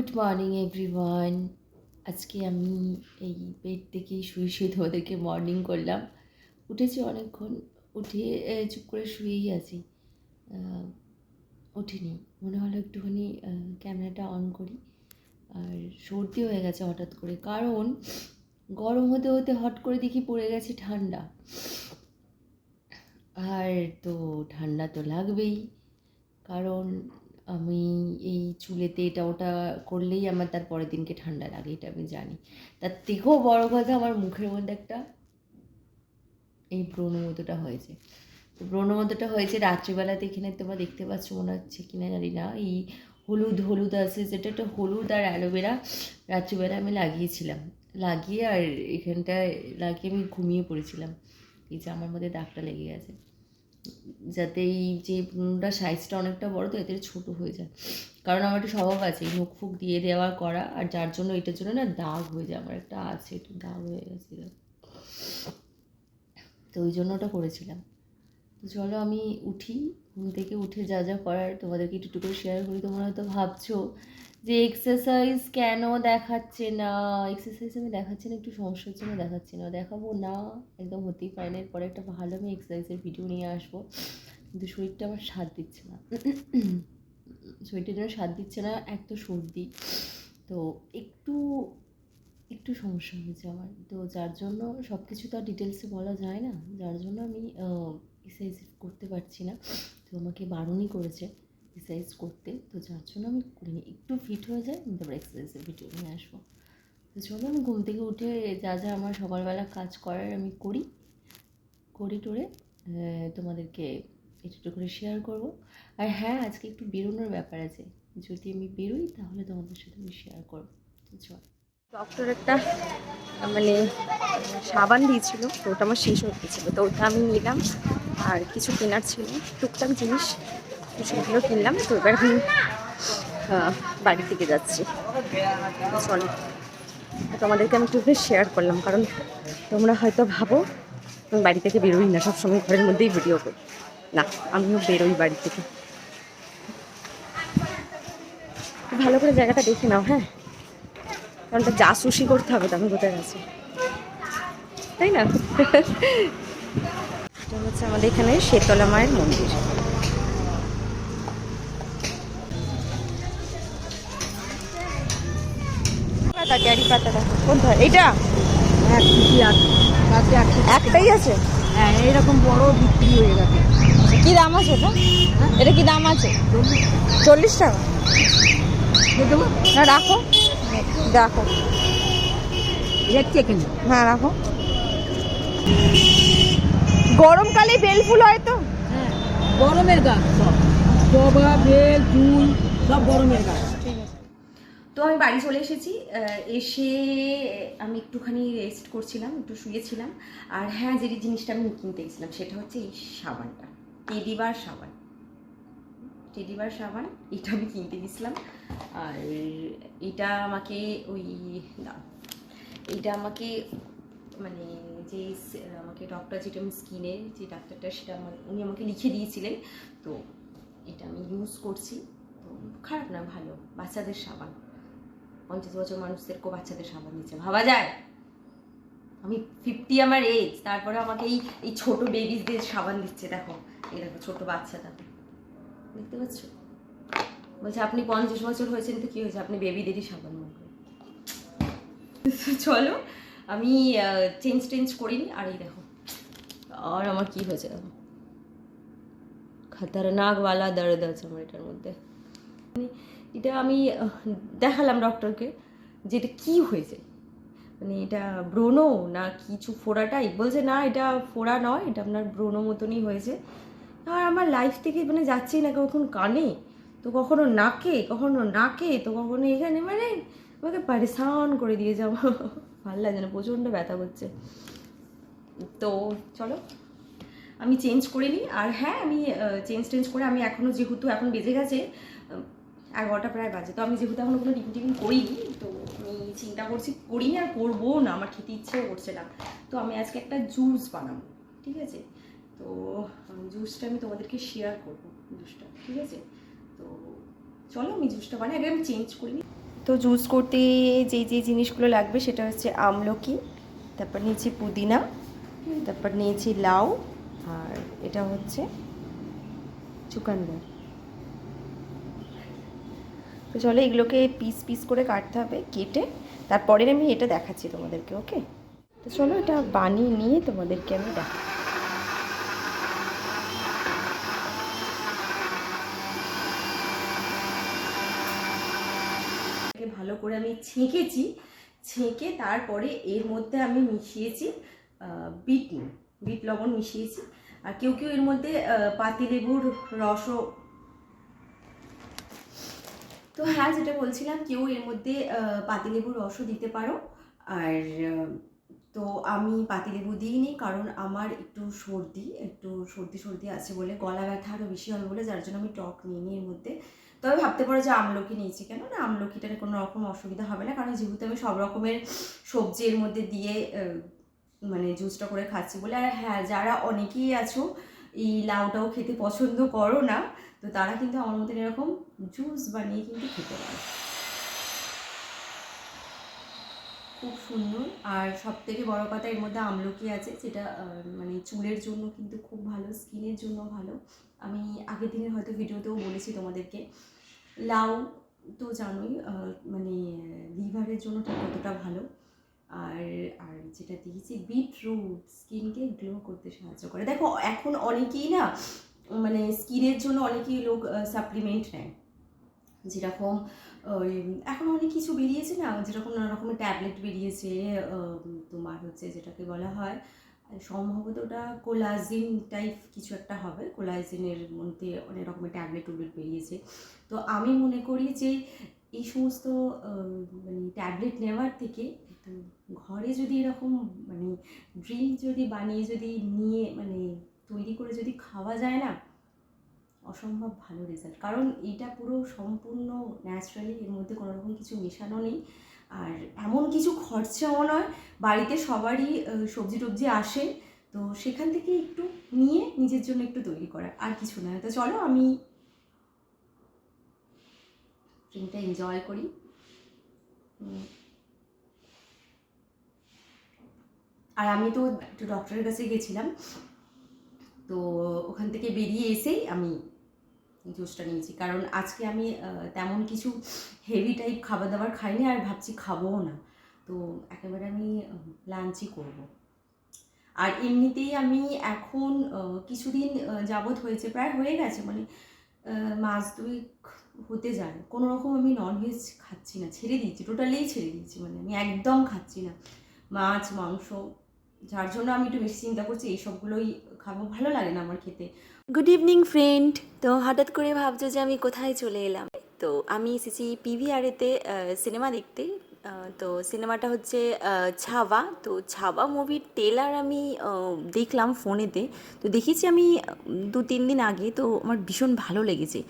Good morning everyone. আজকে আমি এই বেড থেকে শুয়ে শুয়ে তোমাদেরকে মর্নিং করলাম। উঠেছি অনেকক্ষণ, উঠে চুপ করে শুয়েই আছি। উঠিনি। মনে হলো একটুখানি ক্যামেরাটা অন করি। আর সর্দি হয়ে গেছে হঠাৎ করে। কারণ গরম হতে হতে হট করে দেখি পড়ে গেছে ঠান্ডা। আর তো ঠান্ডা তো লাগবেই। কারণ আমি এই চুলেতে এটা ওটা করলেই আমার তার পরের দিনকে ঠান্ডা লাগে, এটা আমি জানি। তার থেকেও বড় কথা আমার মুখের মধ্যে একটা এই ব্রণমতোটা হয়েছে। তো ব্রণ মতোটা হয়েছে রাত্রিবেলাতে এখানে তোমরা দেখতে পাচ্ছ মনে হচ্ছে কিনা জানি না, এই হলুদ হলুদ আছে, যেটা একটা হলুদ আর অ্যালোভেরা রাত্রিবেলা আমি লাগিয়েছিলাম। লাগিয়ে আর এখানটায় লাগিয়ে আমি ঘুমিয়ে পড়েছিলাম। এই যে আমার মধ্যে দাগটা লেগে গেছে। যাতে এই যে ব্রণটা সাইজটা অনেকটা বড়, তো এতে ছোট হয়ে যায়। কারণ আমার একটা স্বভাব আছে মুখ ফুক দিয়ে দেওয়া করা, আর যার জন্য এটার জন্য না দাগ হয়ে যায়, আমার একটা আছে, একটু দাগ হয়ে গেছে তো ওই জন্য ওটা করেছিলাম। তো চলো আমি উঠি ঘুম থেকে উঠে যা যা করার তোমাদেরকে একটু করে শেয়ার করি, তোমরা হয়তো ভাবছ যে এক্সারসাইজ কেন দেখাচ্ছে না? এক্সারসাইজ আমি দেখাচ্ছি না, একটু সমস্যার জন্য দেখাচ্ছি না, দেখাবো না, একদম হতেই পারে না। এরপরে একটা ভালো আমি এক্সারসাইজের ভিডিও নিয়ে আসব। কিন্তু শরীরটা আমার সাথ দিচ্ছে না। শরীরটা যেন সাথ দিচ্ছে না, এক তো সর্দি। তো একটু একটু সমস্যা হয়েছে আমার। তো যার জন্য সব কিছু তো আর ডিটেলসে বলা যায় না। যার জন্য আমি এক্সারসাইজ করতে পারছি না। তো আমাকে বারণই করেছে এক্সারসাইজ করতে। তো যার জন্য আমি করিনি একটু ফিট হয়ে যায় আমি তারপর এক্সারসাইজের ভিডিও নিয়ে আসব। তো চলো আমি ঘুম থেকে উঠে যা যা আমার সকালবেলা কাজ করার আমি করি। করি টরে তোমাদেরকে একটু একটু করে শেয়ার করব। আর হ্যাঁ আজকে একটু বেরোনোর ব্যাপার আছে। যদি আমি বেরোই, তাহলে তোমাদের সাথে আমি শেয়ার করব। তো চল। ডক্টর একটা মানে সাবান দিয়েছিল, তো ওটা আমার শেষ হয়ে গেছিল। তো ওটা আমি নিলাম। আর কিছু কেনার ছিল টুকটাক জিনিস সেগুলো কিনলাম। তো এবার আমি আহ, বাড়ি থেকে যাচ্ছি। চলো তোমাদেরকে আমি একটু শেয়ার করলাম কারণ তোমরা হয়তো ভাবো আমি বাড়ি থেকে বেরোই না সবসময় ঘরের মধ্যেই ভিডিও করি। না আমিও বেরোই বাড়ি থেকে। ভালো করে জায়গাটা দেখে নাও হ্যাঁ? কারণ তো জাসুসি করতে হবে তো আমি কোথায় আছি তাই না? এটা হচ্ছে আমাদের এখানে শেতলা মায়ের মন্দির। পাতা ক্যারি পাতাটা কোনটা এইটা? এক কেজি আছে তাতে। এক একটাই আছে? হ্যাঁ এইরকম বড় বিক্রি হয়ে গেছে। কি দাম আছে এটা? এটা কি দাম আছে? চল্লিশ। টাকা। না রাখো। রাখো। দেখছি এখানে। হ্যাঁ রাখো। গরমকালে বেল ফুল হয় তো? হ্যাঁ গরমের গাছ সব। জবা বেল ফুল সব গরমের গাছ। তো আমি বাড়ি চলে এসেছি। এসে আমি একটুখানি রেস্ট করছিলাম একটু শুয়েছিলাম। আর হ্যাঁ যে জিনিসটা আমি কিনতে গেছিলাম সেটা হচ্ছে এই সাবানটা। টেডিবার সাবান। টেডিবার সাবান এটা আমি কিনতে গেছিলাম। আর এটা আমাকে ওই। এইটা আমাকে মানে যে আমাকে ডক্টর যেটা আমি স্কিনে যে ডাক্তারটা সেটা আমার, উনি আমাকে লিখে দিয়েছিলেন। তো এটা আমি ইউজ করছি। তো খারাপ না, ভালো। বাচ্চাদের সাবান। পঞ্চাশ বছর মানুষদেরকেও বাচ্চাদের সাবান দিচ্ছে। ভাবা যায়? আমি ফিফটি আমার এজ তারপরে আমাকে এই এই ছোট বেবিসদের সাবান দিচ্ছে, দেখো। এই দেখো, ছোট বাচ্চাটা। দেখো দেখতে পাচ্ছ? বলছে, আপনি পঞ্চাশ বছর হয়েছেন তো কী হয়েছে? আপনি বেবিদেরই সাবান মাখবেন চলো আমি চেঞ্জ টেঞ্জ করিনি, আর এই দেখো। আর আমার কি হয়েছে দেখো। খাতারনাকওয়ালা দর্দ আছে আমার এটার মধ্যে। মানে এটা আমি দেখালাম ডক্টরকে যে এটা কী হয়েছে। মানে এটা ব্রণ না কিছু ফোড়াটাই? বলছে, না, এটা ফোড়া নয়, এটা আপনার ব্রণ মতনই হয়েছে। আর আমার লাইফ থেকে মানে যাচ্ছেই না কখন কানে। তো কখনো নাকে কখনো নাকে, তো কখনো এখানে মানে আমাকে পারেশান করে দিয়ে যাব। ভালো লাগে না, প্রচণ্ড ব্যথা করছে। তো চলো, আমি চেঞ্জ করে নিই। আর হ্যাঁ আমি চেঞ্জ টেঞ্জ করে আমি এখনও যেহেতু এখন বেজে গেছে এগারোটা প্রায় বাজে। তো আমি যেহেতু এখনও কোনো টিফিন টিফিন করিনি, তো আমি চিন্তা করছি করি আর করব না, আমার খেতে ইচ্ছেও করছে না। তো আমি আজকে একটা জুস বানাবো, ঠিক আছে? তো জুসটা আমি তোমাদেরকে শেয়ার করব জুসটা ঠিক আছে? তো চলো, আমি জুসটা বানাই, আগে আমি চেঞ্জ করিনি তো জুস করতে যেই যেই জিনিসগুলো লাগবে সেটা হচ্ছে আমলকি, তারপর নিয়েছি পুদিনা, তারপর নিয়েছি লাউ, আর এটা হচ্ছে চুকান্ডার তো চলো এগুলোকে পিস পিস করে কাটতে হবে, কেটে তারপরে আমি এটা দেখাচ্ছি তোমাদেরকে ওকে তো চলো এটা বানিয়ে নিয়ে তোমাদেরকে আমি দেখাচ্ছি। এটাকে ভালো করে আমি ছেঁকেছি। ছেঁকে তারপরে এর মধ্যে আমি মিশিয়েছি বিট বিট লবণ মিশিয়েছি। আর কেউ কেউ এর মধ্যে পাতিলেবুর রসও তো হ্যাঁ যেটা বলছিলাম, কেউ এর মধ্যে পাতিলেবুর রসও দিতে পারো। আর তো আমি পাতিলেবু দিইনি কারণ আমার একটু সর্দি একটু সর্দি সর্দি আছে বলে গলা ব্যথা আরও বেশি হবে বলে, যার জন্য আমি টক নিয়ে নিই এর মধ্যে। তবে ভাবতে পারো যে আমলকি নিয়েছি কেন? না আমলকিটার কোনো রকম অসুবিধা হবে না। কারণ যেহেতু আমি সব রকমের সবজি এর মধ্যে দিয়ে মানে জুসটা করে খাচ্ছি বলে। আর হ্যাঁ যারা অনেকেই আছো, এই লাউটাও খেতে পছন্দ করো না, তো তারা কিন্তু আমার মতন এরকম জুস বানিয়ে কিন্তু খেতে পারে। খুব সুন্দর। আর সব থেকে বড় কথা এর মধ্যে আমলকি আছে, যেটা মানে চুলের জন্য কিন্তু খুব ভালো, স্কিনের জন্য ভালো। আমি আগের দিনের হয়তো ভিডিওতেও বলেছি তোমাদেরকে। লাউ তো জানোই মানে লিভারের জন্য কতটা ভালো। আর আর যেটা দিয়েছি বিটরুট স্কিনকে গ্লো করতে সাহায্য করে। দেখো, এখন অনেকেই না মানে স্কিনের জন্য অনেকেই লোক সাপ্লিমেন্ট নেয়। যেরকম এখন অনেক কিছু বেরিয়েছে না, যেরকম নানা রকমের ট্যাবলেট বেরিয়েছে তোমার হচ্ছে যেটাকে বলা হয় সম্ভবত ওটা কোলাজিন টাইপ কিছু একটা হবে। কোলাজিনের মধ্যে অনেক রকমের ট্যাবলেট টুবলেট বেরিয়েছে। তো আমি মনে করি যে এই সমস্ত মানে ট্যাবলেট নেওয়ার থেকে ঘরে যদি এরকম মানে ড্রিঙ্ক যদি বানিয়ে যদি নিয়ে মানে তৈরি করে যদি খাওয়া যায় না, অসম্ভব ভালো রেজাল্ট কারণ এটা পুরো সম্পূর্ণ ন্যাচারালি এর মধ্যে কোনো রকম কিছু মেশানো নেই। আর এমন কিছু খরচাও নয়, বাড়িতে সবারই সবজি টবজি আসে, তো সেখান থেকে একটু নিয়ে নিজের জন্য একটু তৈরি করা আর কিছু না তো চলো আমি ড্রিঙ্কটা এনজয় করি। আর আমি তো একটু ডক্টরের কাছে গেছিলাম, তো ওখান থেকে বেরিয়ে এসেই আমি জুসটা নিয়েছি। কারণ আজকে আমি তেমন কিছু হেভি টাইপ খাবার দাবার খাইনি আর ভাবছি খাবোও না। তো একেবারে আমি লাঞ্চই করব। আর এমনিতেই আমি এখন কিছুদিন যাবৎ হয়েছে, প্রায় হয়ে গেছে মানে মাস দুই হতে যায়। কোনো রকম আমি ননভেজ খাচ্ছি না, ছেড়ে দিয়েছি টোটালিই ছেড়ে দিয়েছি মানে আমি একদম খাচ্ছি না। মাছ, মাংস যার জন্য আমি একটু বেশি চিন্তা করছি এইসবগুলোই খাব। ভালো লাগে না আমার খেতে। গুড ইভিনিং ফ্রেন্ড তো হঠাৎ করে ভাবছ যে আমি কোথায় চলে এলাম? তো আমি এসেছি পিভিআরেতে সিনেমা দেখতে। তো সিনেমাটা হচ্ছে ছাওয়া। তো ছাওয়া মুভির টেলার আমি দেখলাম ফোনেতে। তো দেখেছি আমি দু তিন দিন আগে। তো আমার ভীষণ ভালো লেগেছে।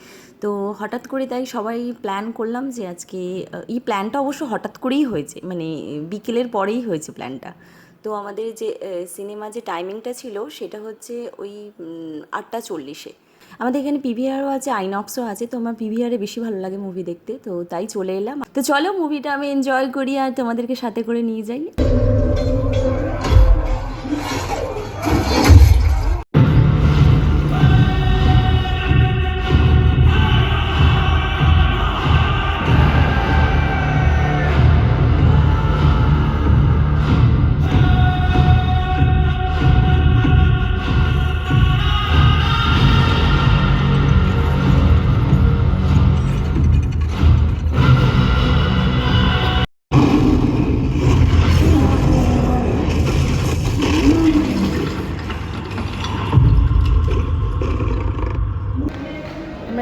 তো হঠাৎ করে তাই সবাই প্ল্যান করলাম যে আজকে এই প্ল্যানটা অবশ্য হঠাৎ করেই হয়েছে। মানে বিকেলের পরেই হয়েছে প্ল্যানটা তো আমাদের যে সিনেমা যে টাইমিংটা ছিল সেটা হচ্ছে ওই আটটা চল্লিশে। আমাদের এখানে পিভিআরও আছে আইনক্সও আছে, তো আমার পিভিআরে বেশি ভালো লাগে মুভি দেখতে, তো তাই চলে এলাম। তো চলো মুভিটা আমি এনজয় করি আর তোমাদেরকে সাথে করে নিয়ে যাই।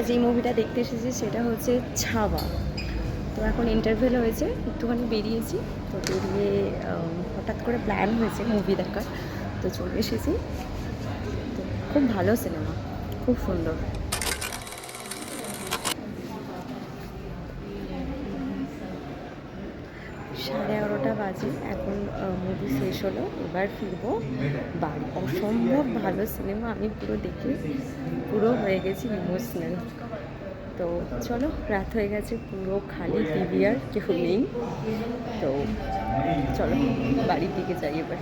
যেই মুভিটা দেখতে এসেছি সেটা হচ্ছে ছাওয়া। তো এখন ইন্টারভেল হয়েছে, একটুখানি বেরিয়েছি, তো বেরিয়ে হঠাৎ করে প্ল্যান হয়েছে মুভি দেখার, তো চলে এসেছি। তো খুব ভালো সিনেমা খুব সুন্দর। সাড়ে বাজে, এখন মুভি শেষ হলো, এবার ফিরবো বাড়ি। অসম্ভব ভালো সিনেমা আমি পুরো দেখে পুরো হয়ে গেছি ইমোশনাল তো চলো, রাত হয়ে গেছে পুরো খালি টিভি আর কেউ নেই। তো চলো, বাড়ির দিকে যাই এবার।